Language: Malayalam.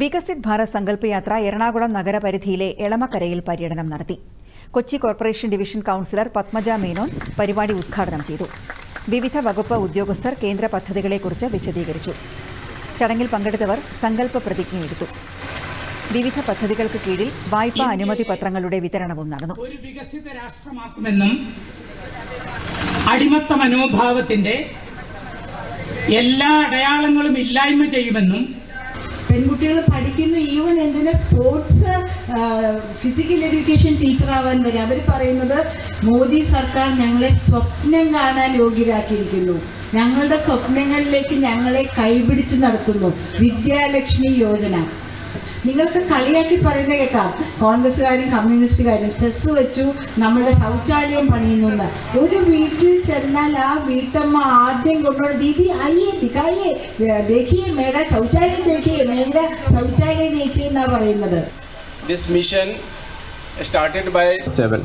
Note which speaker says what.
Speaker 1: വികസിത് ഭാരത് സങ്കല്പ യാത്ര എറണാകുളം നഗരപരിധിയിലെ എളമക്കരയിൽ പര്യടനം നടത്തി. Kochi corporation division councillor Padmaja Menon പരിപാടി ഉദ്ഘാടനം ചെയ്തു. വിവിധ വകുപ്പ് ഉദ്യോഗസ്ഥർ കേന്ദ്ര പദ്ധതികളെക്കുറിച്ച് വിശദീകരിച്ചു. ചടങ്ങിൽ പങ്കെടുത്തവർ സങ്കല്പ പ്രതിജ്ഞയെടുത്തു. വിവിധ പദ്ധതികൾക്ക് കീഴിൽ വായ്പാ അനുമതി പത്രങ്ങളുടെ വിതരണവും നടന്നു.
Speaker 2: ഒരു വികസിത രാഷ്ട്രമാക്കുമെന്നും അടിമത്ത മനോഭാവത്തിന്റെ എല്ലാ അടയാളങ്ങളും ഇല്ലായ്മ ചെയ്യുമെന്നും
Speaker 3: പെൺകുട്ടികൾ പഠിക്കുന്നു ഈവൻ എന്തിനാ സ്പോർട്സ് ഫിസിക്കൽ എഡ്യൂക്കേഷൻ ടീച്ചർ ആവാൻ വരെ. അവർ പറയുന്നത് മോദി സർക്കാർ ഞങ്ങളെ സ്വപ്നം കാണാൻ യോഗ്യരാക്കിയിരിക്കുന്നു. ഞങ്ങളുടെ സ്വപ്നങ്ങളിലേക്ക് ഞങ്ങളെ കൈപിടിച്ച് നടത്തുന്നു. വിദ്യാലക്ഷ്മി യോജന. നിങ്ങൾക്ക് കളിയാക്കി പറയുന്ന കേൾക്കാം കോൺഗ്രസ്സുകാരും കമ്മ്യൂണിസ്റ്റുകാരും സെസ് വെച്ചു നമ്മുടെ ശൗചാലയം പണിയുന്നു ഒരു വീട്ടിൽ ചെന്നാൽ ആ വീട്ടമ്മ ആദ്യം കൊണ്ടുവന്ന ദീദി അയ്യേ ദിക്കായേ ദേഖിയേ മേട ശൗചാലയം ദേഖിയേ മേട ശൗചാലയം ദേഹിയെന്നാ പറയുന്നത്.
Speaker 4: This mission started by
Speaker 5: seven.